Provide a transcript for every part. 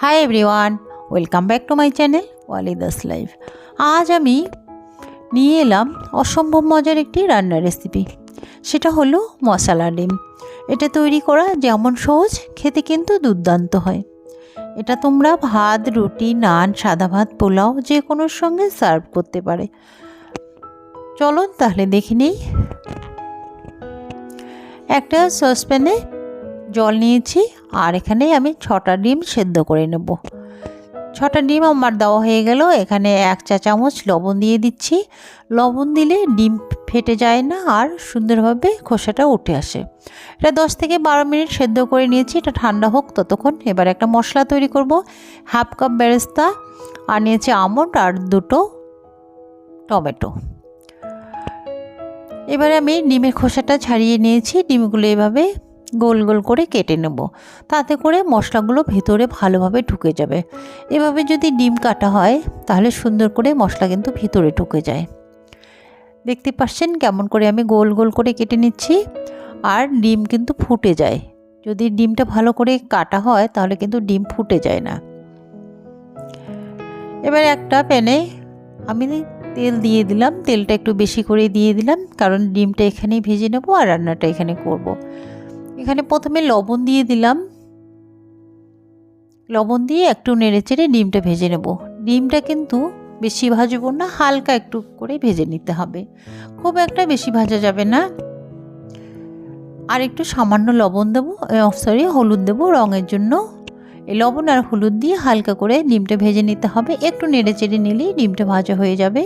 Hi everyone welcome back to my channel Walidas life আজ আমি নিয়ে এলাম অসম্ভব মজার একটি রান্নার রেসিপি সেটা হলো মশলা ডিম। এটা তৈরি করা যেমন সহজ, খেতে কিন্তু দুর্দান্ত হয়। এটা তোমরা ভাত, রুটি, নান, সাদা ভাত, পোলাও যে কোনোর সঙ্গে সার্ভ করতে পারে। চলো তাহলে দেখে নিই। একটা সসপ্যানে জল নিয়েছি আর এখানে আমি ছটা ডিম সেদ্ধ করে নেব। ছটা ডিম আমার দেওয়া হয়ে গেল। এখানে এক চা চামচ লবণ দিয়ে দিচ্ছি। লবণ দিলে ডিম ফেটে যায় না আর সুন্দরভাবে খোসাটা উঠে আসে। এটা দশ থেকে বারো মিনিট সেদ্ধ করে নিয়েছি। এটা ঠান্ডা হোক ততক্ষণ। এবার একটা মশলা তৈরি করব। হাফ কাপ বেরেস্তা আর নিয়েছি আমন্ড আর দুটো টমেটো। এবারে আমি ডিমের খোসাটা ছাড়িয়ে নিয়েছি। ডিমগুলো এভাবে গোল গোল করে কেটে নেব। তাতে করে মশলাগুলো ভেতরে ভালোভাবে ঢুকে যাবে। এভাবে যদি ডিম কাটা হয়, তাহলে সুন্দর করে মশলা কিন্তু ভিতরে ঢুকে যায়। দেখতে পাচ্ছেন কেমন করে আমি গোল গোল করে কেটে নিচ্ছি। আর ডিম কিন্তু ফুটে যায়। যদি ডিমটা ভালো করে কাটা হয়, তাহলে কিন্তু ডিম ফুটে যায় না। এবার একটা প্যানে আমি তেল দিয়ে দিলাম। তেলটা একটু বেশি করে দিয়ে দিলাম, কারণ ডিমটা এখানেই ভেজে নেব আর রান্নাটা এখানে করব। এখানে প্রথমে লবণ দিয়ে দিলাম। লবণ দিয়ে একটু নেড়ে চেড়ে ডিমটা ভেজে নেব। ডিমটা কিন্তু বেশি ভাজবো না, হালকা একটু করে ভেজে নিতে হবে। খুব একটা বেশি ভাজা যাবে না। আর একটু সামান্য লবণ দেবো সরি হলুদ দেবো রঙের জন্য। এই লবণ আর হলুদ দিয়ে হালকা করে ডিমটা ভেজে নিতে হবে। একটু নেড়ে চেড়ে নিলেই ডিমটা ভাজা হয়ে যাবে।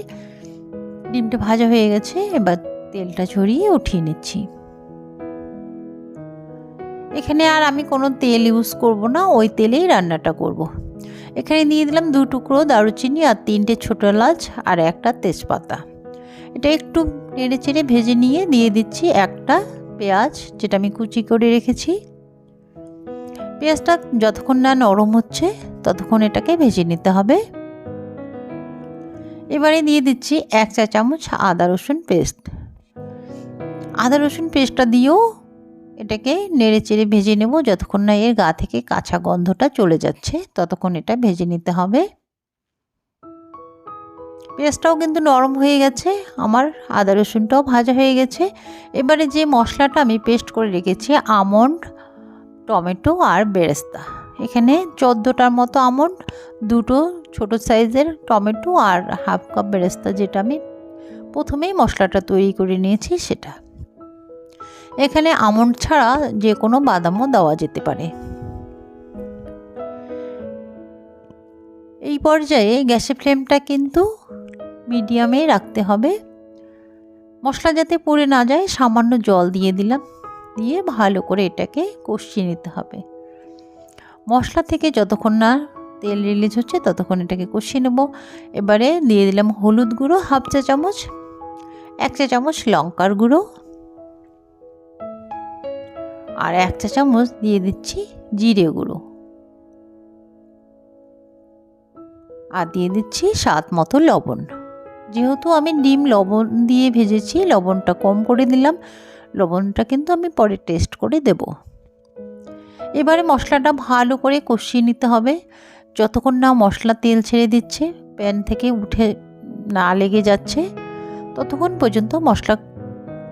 ডিমটা ভাজা হয়ে গেছে, এবার তেলটা ছড়িয়ে উঠিয়ে নিচ্ছি। এখানে আর আমি কোনো তেল ইউজ করব না, ওই তেলেই রান্নাটা করব। এখানে দিয়ে দিলাম দু টুকরো দারুচিনি আর তিনটে ছোটো এলাচ আর একটা তেজপাতা। এটা একটু নেড়ে চেড়ে ভেজে নিয়ে দিয়ে দিচ্ছি একটা পেঁয়াজ, যেটা আমি কুচি করে রেখেছি। পেঁয়াজটা যতক্ষণ না নরম হচ্ছে, ততক্ষণ এটাকে ভেজে নিতে হবে। এবারে দিয়ে দিচ্ছি এক চা চামচ আদা রসুন পেস্ট। আদা রসুন পেস্টটা দিয়েও এটাকে নেড়ে চেড়ে ভেজে নেব। যতক্ষণ না এর গা থেকে কাঁচা গন্ধটা চলে যাচ্ছে, ততক্ষণ এটা ভেজে নিতে হবে। পেঁয়াজটাও কিন্তু নরম হয়ে গেছে। আমার আদা রসুনটাও ভাজা হয়ে গেছে। এবারে যে মশলাটা আমি পেস্ট করে রেখেছি, আমন্ড, টমেটো আর বেরেস্তা। এখানে চোদ্দোটার মতো আমন্ড, দুটো ছোট সাইজের টমেটো আর হাফ কাপ বেরেস্তা যেটা আমি প্রথমেই মশলাটা তৈরি করে নিয়েছি সেটা। এখানে আমন্ড ছাড়া যে কোনো বাদামও দেওয়া যেতে পারে। এই পর্যায়ে গ্যাসের ফ্লেমটা কিন্তু মিডিয়ামে রাখতে হবে। মশলা যাতে পুড়ে না যায়, সামান্য জল দিয়ে দিলাম, দিয়ে ভালো করে এটাকে কষিয়ে নিতে হবে। মশলা থেকে যতক্ষণ না তেল রিলিজ হচ্ছে, ততক্ষণ এটাকে কষিয়ে নেব। এবারে দিয়ে দিলাম হলুদ গুঁড়ো, হাফ চা চামচ, এক চা চামচ লঙ্কার গুঁড়ো আর এক চা চামচ দিয়ে দিচ্ছি জিরে গুঁড়ো। আর দিয়ে দিচ্ছি স্বাদ মতো লবণ। যেহেতু আমি ডিম লবণ দিয়ে ভেজেছি, লবণটা কম করে দিলাম, লবণটা কিন্তু আমি পরে টেস্ট করে দেব। এবারে মশলাটা ভালো করে কষিয়ে নিতে হবে। যতক্ষণ না মশলা তেল ছেড়ে দিচ্ছে, প্যান থেকে উঠে না লেগে যাচ্ছে, ততক্ষণ পর্যন্ত মশলা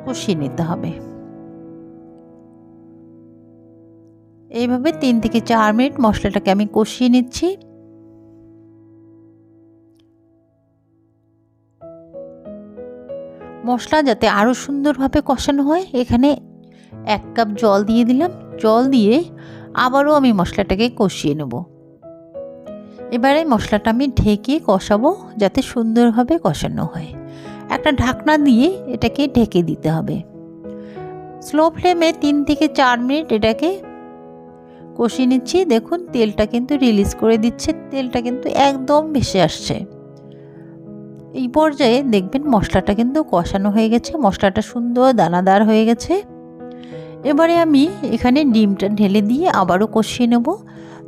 কষিয়ে নিতে হবে। এইভাবে তিন থেকে চার মিনিট মশলাটাকে আমি কষিয়ে নিচ্ছি। মশলা যাতে আরও সুন্দরভাবে কষানো হয়, এখানে এক কাপ জল দিয়ে দিলাম। জল দিয়ে আবারও আমি মশলাটাকে কষিয়ে নেব। এবারে মশলাটা আমি ঢেকে কষাবো যাতে সুন্দরভাবে কষানো হয়। একটা ঢাকনা দিয়ে এটাকে ঢেকে দিতে হবে। স্লো ফ্লেমে তিন থেকে চার মিনিট এটাকে কষিয়ে নিচ্ছি। দেখুন, তেলটা কিন্তু রিলিজ করে দিচ্ছে। তেলটা কিন্তু একদম ভেসে আসছে। এই পর্যায়ে দেখবেন মশলাটা কিন্তু কষানো হয়ে গেছে। মশলাটা সুন্দর দানাদার হয়ে গেছে। এবারে আমি এখানে ডিমটা ঢেলে দিয়ে আবারও কষিয়ে নেব।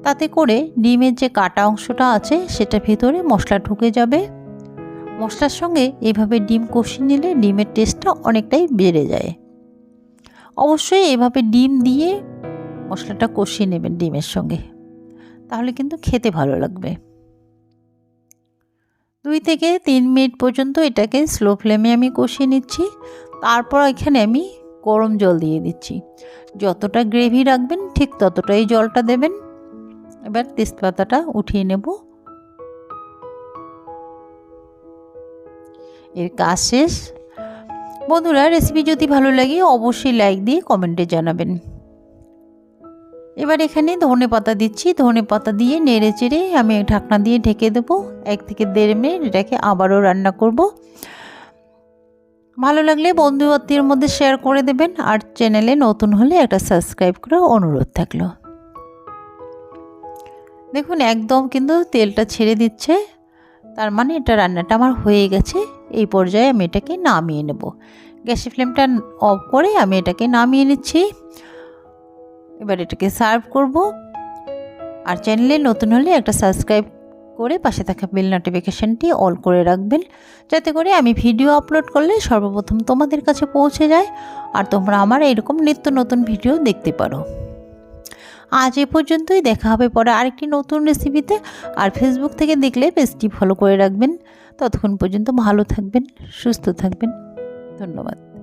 তাতে করে ডিমের যে কাটা অংশটা আছে, সেটা ভেতরে মশলা ঢুকে যাবে। মশলার সঙ্গে এভাবে ডিম কষিয়ে নিলে ডিমের টেস্টটা অনেকটাই বেড়ে যায়। অবশ্যই এভাবে ডিম দিয়ে মশলাটা কষিয়ে নেবেন ডিমের সঙ্গে। তাহলে কিন্তু খেতে ভালো লাগবে। দুই থেকে তিন মিনিট পর্যন্ত এটাকে স্লো ফ্লেমে আমি কষিয়ে নিচ্ছি। তারপর এখানে আমি গরম জল দিয়ে দিচ্ছি। যতটা গ্রেভি রাখবেন, ঠিক ততটাই জলটা দেবেন। এবার তেজপাতাটা উঠিয়ে নেব। এর কাজ শেষ। বন্ধুরা রেসিপি যদি ভালো লাগে, অবশ্যই লাইক দিয়ে কমেন্টে জানাবেন। এবার এখানে ধনে পাতা দিচ্ছি। ধনে পাতা দিয়ে নেড়ে চেড়ে আমি ঢাকনা দিয়ে ঢেকে দেবো। এক থেকে দেড় মিনিট এটাকে আবারও রান্না করব। ভালো লাগলে বন্ধু বান্ধবের মধ্যে শেয়ার করে দেবেন আর চ্যানেলে নতুন হলে একটা সাবস্ক্রাইব করার অনুরোধ থাকল। দেখুন, একদম কিন্তু তেলটা ছেড়ে দিচ্ছে। তার মানে এটা রান্নাটা আমার হয়ে গেছে। এই পর্যায়ে আমি এটাকে নামিয়ে নেব। গ্যাসের ফ্লেমটা অফ করে আমি এটাকে নামিয়ে নিচ্ছি। এবার এটাকে সার্ভ করব। আর চ্যানেলে নতুন হলে একটা সাবস্ক্রাইব করে পাশে থাকা বেল নোটিফিকেশানটি অল করে রাখবেন। যাতে করে আমি ভিডিও আপলোড করলে সর্বপ্রথম তোমাদের কাছে পৌঁছে যায় আর তোমরা আমার এরকম নিত্য নতুন ভিডিও দেখতে পারো। আজ এ পর্যন্তই, দেখা হবে পরে আরেকটি নতুন রেসিপিতে আর ফেসবুক থেকে দেখলে পেজটি ফলো করে রাখবেন। ততক্ষণ পর্যন্ত ভালো থাকবেন, সুস্থ থাকবেন। ধন্যবাদ।